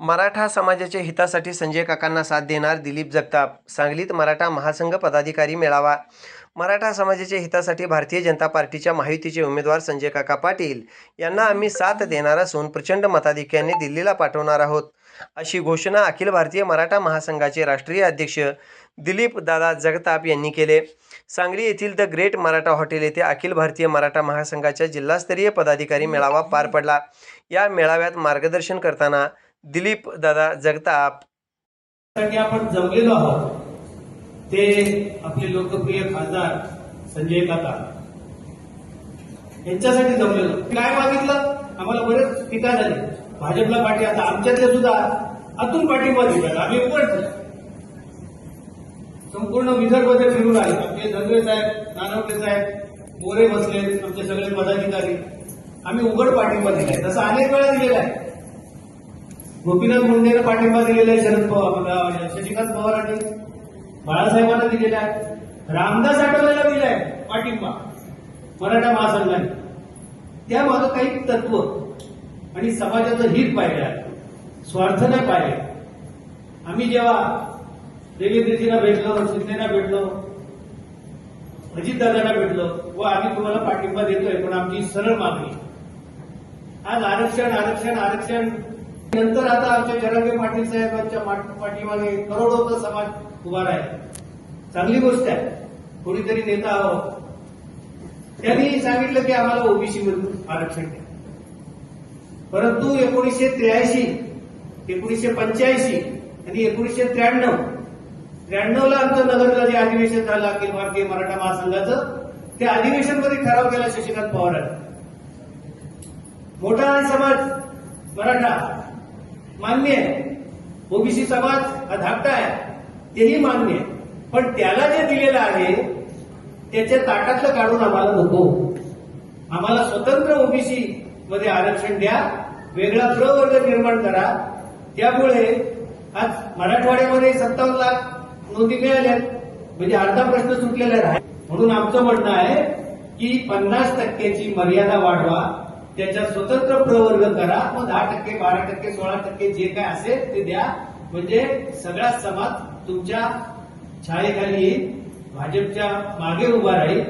मराठा समाजाच्या हितासाठी संजय काकांना साथ देणार दिलीप जगताप. सांगलीत मराठा महासंघ पदाधिकारी मेळावा. मराठा समाजाच्या हितासाठी भारतीय जनता पार्टीच्या महायुतीचे उमेदवार संजय काका पाटील यांना आम्ही साथ देणार असून प्रचंड मताधिक्याने दिल्लीला पाठवणार आहोत. अशी घोषणा अखिल भारतीय मराठा महासंघाचे राष्ट्रीय अध्यक्ष दिलीप दादा जगताप यांनी केले. सांगली येथील द ग्रेट मराठा हॉटेल येथे अखिल भारतीय मराठा महासंघाच्या जिल्हास्तरीय पदाधिकारी मेळावा पार पडला. या मेळाव्यात मार्गदर्शन करताना दिलीप दादा जगताप. साठी आपण जमलेलो आहोत. ते आपले लोकप्रिय खासदार संजय काका. यांच्यासाठी जमलेलो. काय मागितलं? आम्हाला बरेच टीका झाली. भाजपला पाठी आता आमच्यातले सुद्धा आतून पाठिंबा दिला आम्ही उघड संपूर्ण विदर्भमध्ये फिरून आले. आपले धनवे साहेब नानवटे साहेब मोरे बसले आमचे सगळे पदाधिकारी. आम्ही उघड पाठिंबा दिलाय तसं अनेक वेळा दिलेला आहे. गोपीनाथ मुंडेनं पाठिंबा दिलेला आहे शरद पवार आपला शशिकांत पवारांनी बाळासाहेबांना दिलेला आहे. रामदास आठवलेला दिलाय पाठिंबा मराठा महासंघाने. त्यामागं काही तत्व आणि समाजाचं हित पाहिलं आहे स्वार्थ नाही पाहिले आम्ही जेव्हा देवेंद्रजींना भेटलो शिंदेना भेटलो अजितदादांना भेटलो व आम्ही तुम्हाला पाठिंबा देतोय पण आमची सरळ मागणी. आज आरक्षण आरक्षण आरक्षण नंतर आता आमच्या जरांगे पाटील साहेबांच्या पाठीमागे करोडोचा समाज उभा आहे चांगली गोष्ट आहे. कोणीतरी नेता हवं. त्यांनी सांगितलं की आम्हाला ओबीसी मधून आरक्षण द्या. परंतु एकोणीसशे त्र्याऐंशी एकोणीसशे पंच्याऐंशी आणि एकोणीसशे त्र्याण्णव त्र्याण्णवला आमचं नगरला जे अधिवेशन झालं अखिल भारतीय मराठा महासंघाचं त्या अधिवेशनमध्ये ठराव केला शशिकांत पवारांनी. मोठा समाज मराठा मान्य आहे. ओबीसी समाज हा धाकटा आहे. तेही मान्य आहे. पण त्याला जे दिलेलं आहे त्याच्या ताटातलं काढून आम्हाला नको. आम्हाला स्वतंत्र ओबीसी मध्ये आरक्षण द्या वेगळा प्रवर्ग निर्माण करा. त्यामुळे आज मराठवाड्यामध्ये सत्तावन्न लाख नोंदी मिळाल्या म्हणजे अर्धा प्रश्न सुटलेला आहे. म्हणून आमचं म्हणणं आहे की पन्नास टक्क्याची मर्यादा वाढवा. त्याच्या स्वतंत्र प्रवर्ग करा. मग दहा टक्के बारा टक्के सोळा टक्के जे काय असेल ते द्या. म्हणजे सगळा समाज तुमच्या छायेखाली येईल. भाजपच्या मागे उभा राहील.